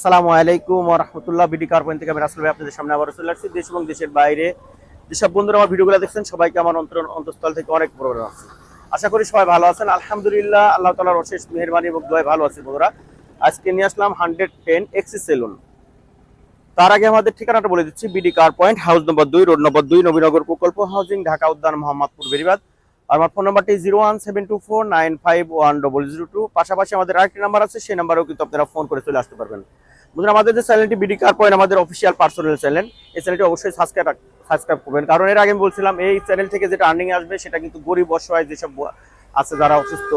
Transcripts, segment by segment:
আসসালামু আলাইকুম রহমতুল্লাহ। BD car point থেকে আমি রাসেল ভাই আপনাদের সামনে আবার চলে আসছি দেশ এবং দেশের বাইরে। যেসব বন্ধুরা আমার ভিডিওগুলো দেখছেন, সবাইকে আমার অন্তর অন্তঃস্থল থেকে অনেক প্রোগ্রাম আছে আশা করি সবাই ভালো আছেন। আলহামদুলিল্লাহ, আল্লাহ তালার অশেষ মেহরবানি এবং দোয়া ভালো আছে বন্ধুরা। আজকে নিয়ে আসলাম হান্ড্রেড টেন এক্সি সেলুন তার আগে আমাদের ঠিকানাটা বলে দিচ্ছি BD car point house number দুই রোড নম্বর দুই, নবীনগর প্রকল্প হাউজিং ঢাকা, উদ্যান, মোহাম্মদপুর, বেরিবাদ। আমার ফোন নাম্বারটি zero one seven two four nine five one double zero two পাশাপাশি আমাদের আরেকটি নাম্বার আছে, সেই নাম্বারেও কিন্তু আপনারা ফোন করে চলে আসতে পারবেন। বন্ধুরা, আমাদের যে চ্যানেলটি বিডি কার পয়েন্ট আমাদের অফিসিয়াল পার্সোনাল চ্যানেল এই চ্যানেলটি অবশ্যই সাবস্ক্রাইব সাবস্ক্রাইব করবেন। কারণ এর আগে আমি বলছিলাম, এই চ্যানেল থেকে যেটা আর্নিং আসবে, সেটা কিন্তু গরিব, অসহায় যেসব আছে যারা অসুস্থ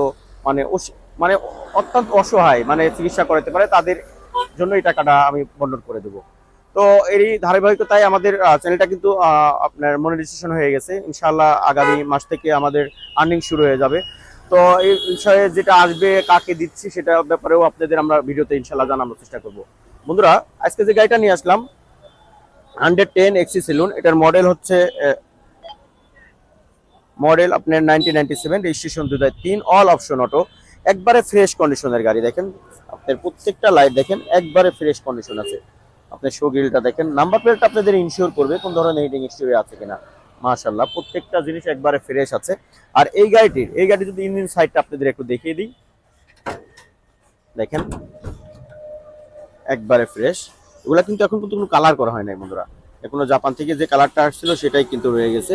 মানে মানে অত্যন্ত অসহায় মানে চিকিৎসা করাতে পারে, তাদের জন্য এই টাকাটা আমি বন্টন করে দেবো। তো এরই ধারাবাহিকতায় আমাদের চ্যানেলটা কিন্তু আপনার মনিটাইজেশন হয়ে গেছে। ইনশাআল্লাহ আগামী মাস থেকে আমাদের আর্নিং শুরু হয়ে যাবে। তো এই বিষয়ে যেটা আসবে, কাকে দিচ্ছি, সেটা ব্যাপারেও আপনাদের আমরা ভিডিওতে ইনশাআল্লাহ জানানোর চেষ্টা করব। বন্ধুরা, আজকে যে গাড়িটা নিয়ে আসলাম হান্ড্রেড টেন এক্সি সেলুন এটার মডেল হচ্ছে মডেল আপনার নাইনটিন নাইনটি সেভেন তিন অল অপশন অটো একবারে ফ্রেশ কন্ডিশনের গাড়ি দেখেন, আপনার প্রত্যেকটা লাইট দেখেন, একবারে ফ্রেশ কন্ডিশন আছে। আপনার শো গ্রিলটা দেখেন নাম্বার প্লেটটা আপনাদের ইনশিওর করবে, কোন ধরনের হিটিং হিস্ট্রি আছে কিনা মাশাল্লাহ প্রত্যেকটা জিনিস একবারে ফ্রেশ আছে। আর এই গাড়িটির, এই গাড়ি যদি ইঞ্জিন সাইডটা আপনাদের একটু দেখিয়ে দিই, দেখেন একবারে ফ্রেশ এগুলা কিন্তু এখন কিন্তু কোনো কালার করা হয় নাই বন্ধুরা। এখনও জাপান থেকে যে কালারটা আসছিল সেটাই কিন্তু রয়ে গেছে।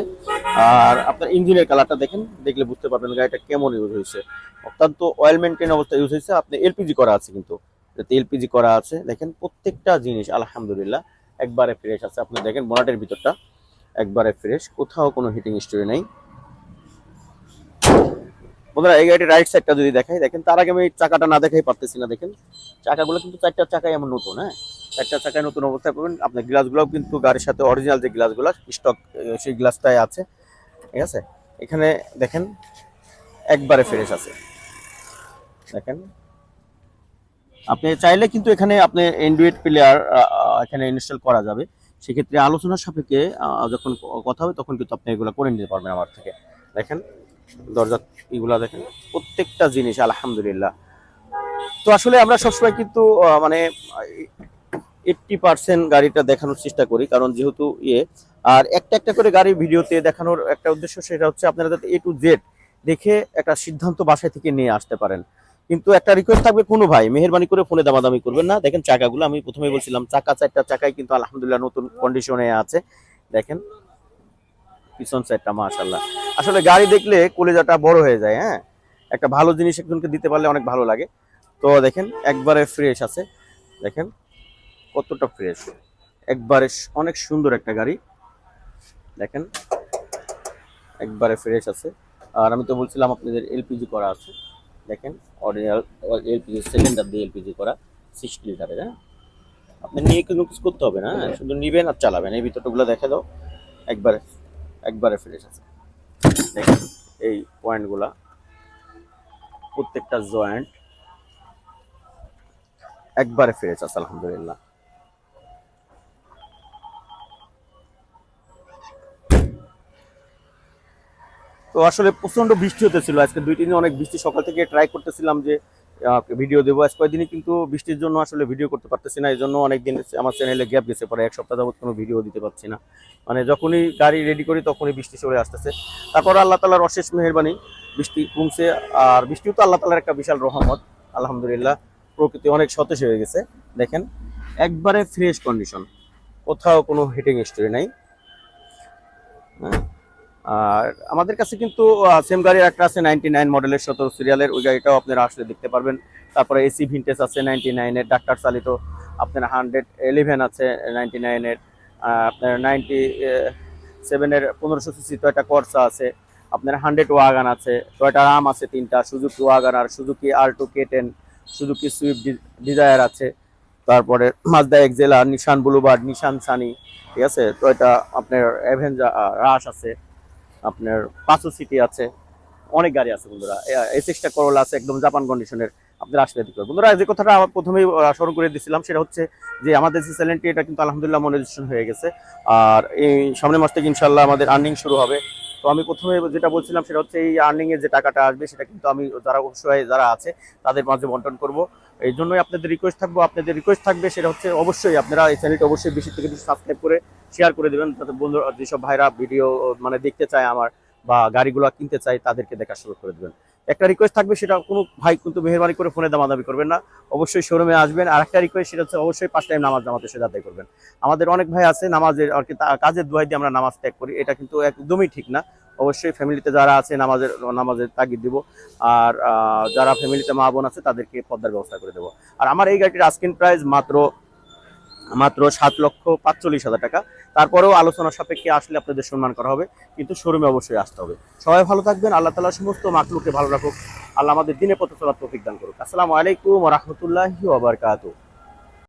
আর আপনার ইঞ্জিনের কালারটা দেখেন, দেখলে বুঝতে পারবেন গাড়িটা কেমন ইউজ হয়েছে। অত্যন্ত অয়েল মেনটেন অবস্থা ইউজ হয়েছে। আপনি এলপিজি করা আছে কিন্তু। এলপিজি করা আছে। দেখেন প্রত্যেকটা জিনিস, আলহামদুলিল্লাহ, একবারে ফ্রেশ আছে। আপনি দেখেন বোনাটের ভিতরটা একবারে ফ্রেশ কোথাও কোনো হিটিং স্টোরি নেই। বন্ধুরা, এই গাড়ির রাইট সাইডটা যদি দেখাই, দেখেন, তার আগে আমি চাকাটা না দেখাই পারতেছি না, দেখেন। চাকাগুলো কিন্তু চারটা চাকাই এমন নতুন হ্যাঁ? চারটা চাকায় নতুন অবস্থায় পাবেন আপনার গ্লাসগুলোও কিন্তু গাড়ির সাথে অরিজিনাল যে গ্লাসগুলো স্টক সেই গ্লাসটাই আছে। ঠিক আছে? এখানে দেখেন, একবারে ফ্রেশ আছে। দেখেন। আপনি চাইলে কিন্তু এখানে আপনি অ্যান্ড্রয়েড প্লেয়ার এখানে ইনস্টল করা যাবে। সেক্ষেত্রে আলোচনার সাপেক্ষে যখন কথা হবে, তখন কিন্তু আপনি এগুলো করে নিতে পারবেন আমার থেকে। দেখেন। দরজা এগুলা দেখেন, প্রত্যেকটা জিনিস, আলহামদুলিল্লাহ। তো আসলে আমরা সবসময় কিন্তু মানে এইটটি পার্সেন্ট গাড়িটা দেখানোর চেষ্টা করি, কারণ যেহেতু ইয়ে আর একটা একটা করে গাড়ি ভিডিওতে দেখানোর একটা উদ্দেশ্য সেটা হচ্ছে আপনারা যাতে এ টু জেড দেখে একটা সিদ্ধান্ত বাসায় থেকে নিয়ে আসতে পারেন। কিন্তু একটা রিকোয়েস্ট থাকবে কোনো ভাই, মেহরবানি করে ফোনে দামাদামি করবেন না। দেখেন চাকাগুলো, আমি প্রথমেই বলছিলাম, চাকা চারটা চাকাই কিন্তু আলহামদুলিল্লাহ নতুন কন্ডিশনে আছে। দেখেন পিছন সাইডটা মাশাল্লাহ আসলে গাড়ি দেখলে কলেজাটা বড় হয়ে যায় হ্যাঁ? একটা ভালো জিনিস একজনকে দিতে পারলে অনেক ভালো লাগে। তো দেখেন, একবারে ফ্রেশ আছে। দেখেন, কতটা ফ্রেশ একবারে অনেক সুন্দর একটা গাড়ি। দেখেন, একবারে ফ্রেশ আছে। আর আমি তো বলছিলাম আপনাদের এলপিজি করা আছে। দেখেন, অরিজিনাল এলপিজি সিলিন্ডার দিয়ে এলপিজি করা সিক্সটি লিটারের হ্যাঁ? আপনি নিয়ে কিছু করতে হবে না হ্যাঁ? শুধু নিবেন আর চালাবেন। এই ভিতরটাগুলো দেখে দাও। একবারে একবারে ফ্রেশ আছে দেখেন, এই পয়েন্টগুলা, প্রত্যেকটা জয়েন্ট একবারে ফ্রেশ আছে আলহামদুলিল্লাহ। তো আসলে প্রচণ্ড বৃষ্টি হতেছিল। আজকে দুই তিন অনেক বৃষ্টি, সকাল থেকে ট্রাই করতেছিলাম যে ভিডিও দেবো। আজ কয়েকদিনই কিন্তু বৃষ্টির জন্য আসলে ভিডিও করতে পারতেছি না, এই জন্য অনেকদিন আমার চ্যানেলে গ্যাপ গেছে, পরে এক সপ্তাহ যাবত কোনো ভিডিও দিতে পারছি না। মানে যখনই গাড়ি রেডি করি তখনই বৃষ্টি চলে আসতেছে। তারপর আল্লাহ তালার অশেষ মেহরবানি, বৃষ্টি কমছে, আর বৃষ্টিও তো আল্লাহ তালার একটা বিশাল রহমত, আলহামদুলিল্লাহ। প্রকৃতি অনেক সতেজ হয়ে গেছে, দেখেন, একবারে ফ্রেশ কন্ডিশন কোথাও কোনো হিটিং স্টোরি নাই। হ্যাঁ আর আমাদের কাছে কিন্তু সেম গাড়ির একটা আছে নাইনটি নাইন মডেলের সতেরো সিরিয়ালের ওই গাড়িটাও আপনারা আসলে দেখতে পারবেন। তারপরে এসি ভিনটেজ আছে নাইনটি নাইনের ডাক্তার চালিত আপনার হান্ড্রেড ইলেভেন আছে নাইনটি নাইনের আপনার নাইনটি সেভেনের পনেরোশো সিসি টয়টা কর্সা আছে, আপনার হান্ড্রেড ওয়াগান আছে টয়টা রাম আছে তিনটা Suzuki Wagon R Suzuki Alto K ten Suzuki Swift Dzire আছে। তারপরে Mazda Axela Nissan Bluebird Nissan Sunny ঠিক আছে? টয়টা আপনার অ্যাভেঞ্জা রাশ আছে। আপনার পাঁচশো সিটি আছে, অনেক গাড়ি আছে বন্ধুরা। এস এক্সটা করোলা আছে, একদম জাপান কন্ডিশনের আপনারা আসলে দেখতে বন্ধুরা যে কথাটা আমার প্রথমেই স্মরণ করে দিয়েছিলাম সেটা হচ্ছে যে আমাদের যে চ্যানেলটি এটা কিন্তু আলহামদুলিল্লাহ মনিটাইজেশন হয়ে গেছে। আর এই সামনের মাস থেকে ইনশাল্লাহ আমাদের আর্নিং শুরু হবে। তো আমি প্রথমে যেটা বলছিলাম, সেটা হচ্ছে এই আর্নিং এর যে টাকাটা আসবে, সেটা কিন্তু আমি যারা অবশ্যই যারা আছে, তাদের মাঝে বন্টন করব। এই জন্যই আপনাদের রিকোয়েস্ট থাকব। আপনাদের রিকোয়েস্ট থাকবে, সেটা হচ্ছে অবশ্যই আপনারা এই চ্যানেলটা অবশ্যই বেশি থেকে বেশি সাবস্ক্রাইব করে শেয়ার করে দেবেন যাতে বন্ধু যেসব ভাইরা ভিডিও মানে দেখতে চায় আমার বা গাড়িগুলো কিনতে চায়, তাদেরকে দেখা শুরু করে দেবেন। একটা রিকোয়েস্ট থাকবে, সেটা কোনো ভাই কিন্তু মেহরবানি করে ফোনে দামাদামি করবেন না। অবশ্যই শোরুমে আসবেন। আর একটা রিকোয়েস্ট সেটা হচ্ছে অবশ্যই পাঁচ টাইম নামাজ জামাতে সে আদায় করবেন। আমাদের অনেক ভাই আছে, নামাজের আর কি কাজের দোয়াই দিয়ে আমরা নামাজ ত্যাগ করি। এটা কিন্তু একদমই ঠিক না। অবশ্যই ফ্যামিলিতে যারা আছে, নামাজের নামাজের তাগিদ দিব। আর যারা ফ্যামিলিতে মা বোন আছে, তাদেরকে পদ্মার ব্যবস্থা করে দেবো। আর আমার এই গাড়িটির আস্কিন প্রাইস মাত্র মাত্র সাত লক্ষ পাঁচচল্লিশ হাজার টাকা। তারপরেও আলোচনা সাপেক্ষে আসলে আপনাদের সম্মান করা হবে, কিন্তু শোরুমে অবশ্যই আসতে হবে। সবাই ভালো থাকবেন, আল্লাহ তালা সমস্ত মাকলুকে ভালো রাখুক। আল্লাহ আমাদের দিনে পথ চলার প্রফিক দান করুক। আসসালামু আলাইকুম রহমতুল্লাহি